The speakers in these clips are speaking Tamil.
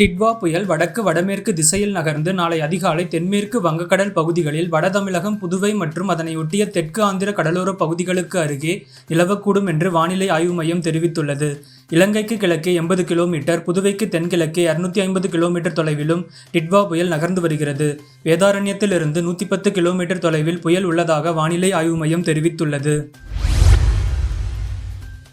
டிட்வா புயல் வடக்கு வடமேற்கு திசையில் நகர்ந்து நாளை அதிகாலை தென்மேற்கு வங்கக்கடல் பகுதிகளில் வட தமிழகம் புதுவை மற்றும் அதனையொட்டிய தெற்கு ஆந்திர கடலோர பகுதிகளுக்கு அருகே நிலவக்கூடும் என்று வானிலை ஆய்வு மையம் தெரிவித்துள்ளது. இலங்கைக்கு கிழக்கே எண்பது கிலோமீட்டர் புதுவைக்கு தென்கிழக்கே இருநூத்தி ஐம்பது கிலோமீட்டர் தொலைவிலும் டிட்வா புயல் நகர்ந்து வருகிறது. வேதாரண்யத்திலிருந்து நூற்றி பத்து கிலோமீட்டர் தொலைவில் புயல் உள்ளதாக வானிலை ஆய்வு மையம் தெரிவித்துள்ளது.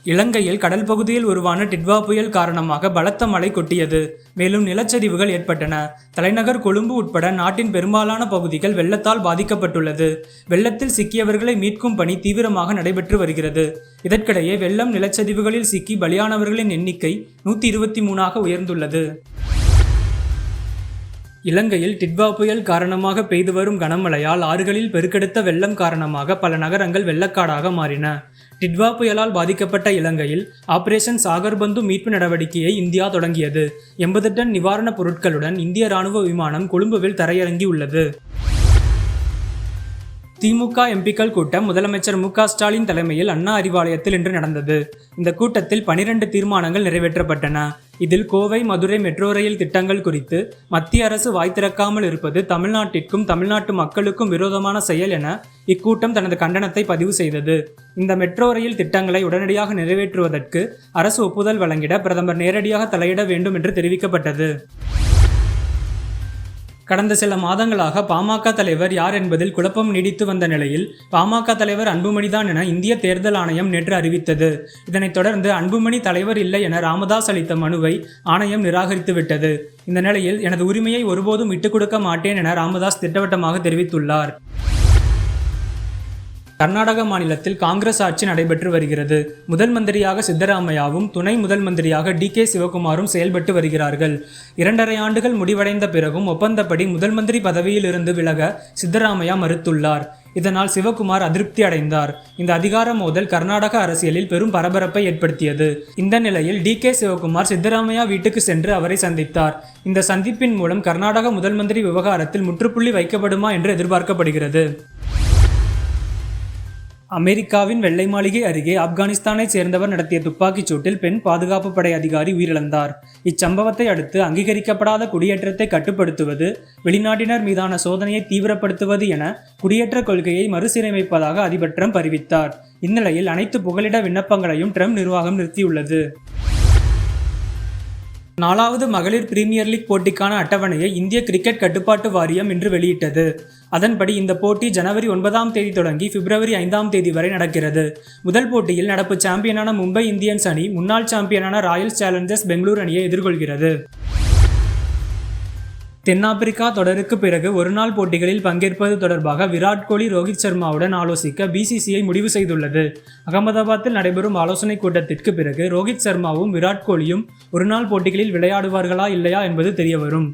இலங்கையில் கடல் பகுதியில் உருவான டிட்வா புயல் காரணமாக பலத்த மழை கொட்டியது. மேலும் நிலச்சரிவுகள் ஏற்பட்டன. தலைநகர் கொழும்பு உட்பட நாட்டின் பெரும்பாலான பகுதிகள் வெள்ளத்தால் பாதிக்கப்பட்டுள்ளது. வெள்ளத்தில் சிக்கியவர்களை மீட்கும் பணி தீவிரமாக நடைபெற்று வருகிறது. இதற்கிடையே வெள்ளம் நிலச்சரிவுகளில் சிக்கி பலியானவர்களின் எண்ணிக்கை நூற்றி இருபத்தி மூணாக உயர்ந்துள்ளது. இலங்கையில் டிட்வா புயல் காரணமாக பெய்து வரும் கனமழையால் ஆறுகளில் பெருக்கெடுத்த வெள்ளம் காரணமாக பல நகரங்கள் வெள்ளக்காடாக மாறின. டிட்வா புயலால் பாதிக்கப்பட்ட இலங்கையில் ஆபரேஷன் சாகர்பந்து மீட்பு நடவடிக்கையை இந்தியா தொடங்கியது. எண்பது டன் நிவாரணப் பொருட்களுடன் இந்திய ராணுவ விமானம் கொழும்புவில் தரையிறங்கியுள்ளது. திமுக எம்பிக்கள் கூட்டம் முதலமைச்சர் மு ஸ்டாலின் தலைமையில் அண்ணா அறிவாலயத்தில் இன்று நடந்தது. இந்த கூட்டத்தில் பனிரெண்டு தீர்மானங்கள் நிறைவேற்றப்பட்டன. இதில் கோவை மதுரை மெட்ரோ ரயில் திட்டங்கள் குறித்து மத்திய அரசு வாய் திறக்காமல் இருப்பது தமிழ்நாட்டிற்கும் தமிழ்நாட்டு மக்களுக்கும் விரோதமான செயல் என இக்கூட்டம் தனது கண்டனத்தை பதிவு செய்தது. இந்த மெட்ரோ ரயில் திட்டங்களை உடனடியாக நிறைவேற்றுவதற்கு அரசு ஒப்புதல் வழங்கிட பிரதமர் நேரடியாக தலையிட வேண்டும் என்று தெரிவிக்கப்பட்டது. கடந்த சில மாதங்களாக பாமக தலைவர் யார் என்பதில் குழப்பம் நீடித்து வந்த நிலையில் பாமக தலைவர் அன்புமணிதான் என இந்திய தேர்தல் ஆணையம் நேற்று அறிவித்தது. இதனைத் தொடர்ந்து அன்புமணி தலைவர் இல்லை என ராமதாஸ் அளித்த மனுவை ஆணையம் நிராகரித்துவிட்டது இந்த நிலையில் எனது உரிமையை ஒருபோதும் விட்டுக் கொடுக்க மாட்டேன் என ராமதாஸ் திட்டவட்டமாக தெரிவித்துள்ளார். கர்நாடக மாநிலத்தில் காங்கிரஸ் ஆட்சி நடைபெற்று வருகிறது. முதல் மந்திரியாக சித்தராமையாவும் துணை முதல் மந்திரியாக டி கே சிவகுமாரும் செயல்பட்டு வருகிறார்கள். இரண்டரை ஆண்டுகள் முடிவடைந்த பிறகும் ஒப்பந்தப்படி முதல் மந்திரி பதவியில் இருந்து விலக சித்தராமையா மறுத்துள்ளார். இதனால் சிவகுமார் அதிருப்தி அடைந்தார். இந்த அதிகார மோதல் கர்நாடக அரசியலில் பெரும் பரபரப்பை ஏற்படுத்தியது. இந்த நிலையில் டி கே சிவகுமார் சித்தராமையா வீட்டுக்கு சென்று அவரை சந்தித்தார். இந்த சந்திப்பின் மூலம் கர்நாடக முதல் மந்திரி விவகாரத்தில் முற்றுப்புள்ளி வைக்கப்படுமா என்று எதிர்பார்க்கப்படுகிறது. அமெரிக்காவின் வெள்ளை மாளிகை அருகே ஆப்கானிஸ்தானைச் சேர்ந்தவர் நடத்திய துப்பாக்கிச் சூட்டில் பெண் பாதுகாப்பு படை அதிகாரி உயிரிழந்தார். இச்சம்பவத்தை அடுத்து அங்கீகரிக்கப்படாத குடியேற்றத்தை கட்டுப்படுத்துவது வெளிநாட்டினர் மீதான சோதனையை தீவிரப்படுத்துவது என குடியேற்ற கொள்கையை மறுசீரமைப்பதாக அதிபர் ட்ரம்ப் அறிவித்தார். இந்நிலையில் அனைத்து புகலிட விண்ணப்பங்களையும் ட்ரம்ப் நிர்வாகம் நிறுத்தியுள்ளது. நாலாவது மகளிர் பிரீமியர் லீக் போட்டிக்கான அட்டவணையை இந்திய கிரிக்கெட் கட்டுப்பாட்டு வாரியம் இன்று வெளியிட்டது. அதன்படி இந்த போட்டி ஜனவரி ஒன்பதாம் தேதி தொடங்கி பிப்ரவரி ஐந்தாம் தேதி வரை நடக்கிறது. முதல் போட்டியில் நடப்பு சாம்பியனான மும்பை இந்தியன்ஸ் அணி முன்னாள் சாம்பியனான ராயல்ஸ் சேலஞ்சர்ஸ் பெங்களூர் அணியை எதிர்கொள்கிறது. தென்னாப்பிரிக்கா தொடருக்கு பிறகு ஒருநாள் போட்டிகளில் பங்கேற்பது தொடர்பாக விராட் கோலி ரோஹித் சர்மாவுடன் ஆலோசிக்க பிசிசிஐ முடிவு செய்துள்ளது. அகமதாபாத்தில் நடைபெறும் ஆலோசனைக் கூட்டத்திற்கு பிறகு ரோஹித் சர்மாவும் விராட் கோலியும் ஒருநாள் போட்டிகளில் விளையாடுவார்களா இல்லையா என்பது தெரியவரும்.